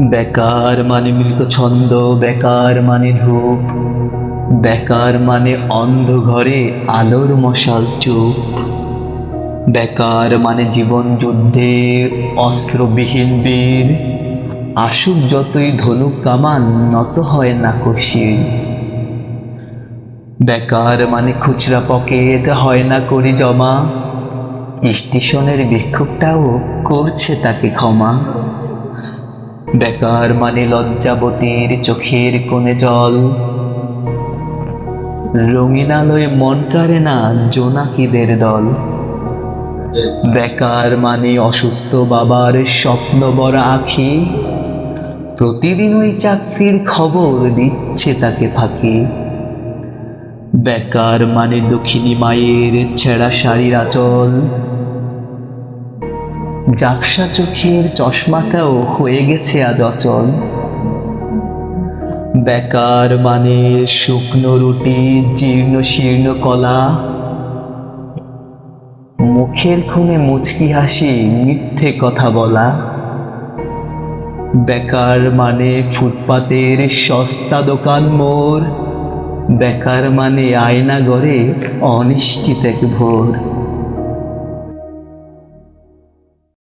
বেকার মানে মৃত ছন্দ, বেকার মানে ধূপ, বেকার মানে অন্ধ ঘরে আলোর মশাল চুপ বেকার মানে জীবন যুদ্ধে অস্ত্রবিহীন বীর, আসুক যতই ধনুক কামান, নত হয় না খুশির বেকার মানে খুচরা পকেট, হয় না করি জমা, স্টেশনের বিক্ষোভটাও করছে তাকে ক্ষমা। বেকার মানে লজ্জাবতীর চোখের কোণে জল। রঙিন আলোয় মন কারে না জোনাকিদের দল। বেকার মানে অসুস্থ বাবার স্বপ্ন বড় আখি। প্রতিদিন ওই চাকরির খবর দিচ্ছে তাকে ফাঁকি। বেকার মানে দক্ষিণী মায়ের ছেঁড়া শাড়ির আঁচল। জাকসা চোখের চশমাটাও হয়ে গেছে আজ অচল। বেকার মানে শুকনো রুটি, জীর্ণ শীর্ণ কলা। মুখের খুনে মুচকি হাসি, মিথ্যে কথা বলা। বেকার মানে ফুটপাতের সস্তা দোকান মোর বেকার মানে আয়না গড়ে অনিশ্চিত এক ভোর।